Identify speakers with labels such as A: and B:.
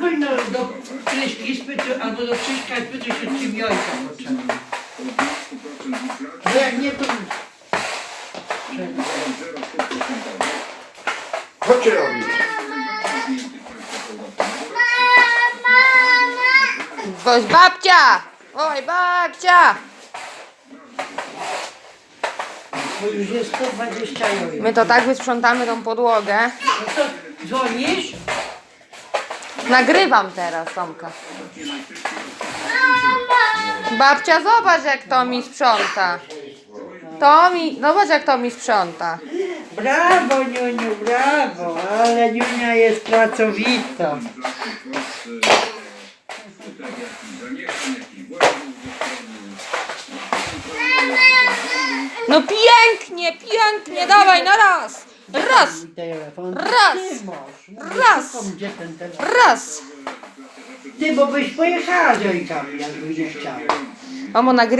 A: Zadzwoń no, do Kryśki, spytaj, albo do Krzyśka i spytaj się, czy mi ojca potrzeba. Bo jak nie, to...
B: Co ty robisz?
C: Woź babcia! Oj, babcia!
A: Bo już jest 120 euro.
C: My to tak wysprzątamy tą podłogę.
A: No to dzwonisz?
C: Nagrywam teraz, Tomka. Babcia, zobacz jak to mi sprząta. To mi, zobacz jak to mi sprząta.
A: Brawo, Niuniu, brawo, ale Niunia jest pracowita.
C: No pięknie, pięknie, dawaj na raz. Raz,
A: Telefon.
C: Raz.
A: Ty masz.
C: Raz.
A: Gdzie ten telefon?
C: raz.
A: Ty, bo byś pojechała z ojkami, jakbyś nie chciała.
C: Mamo, nagry...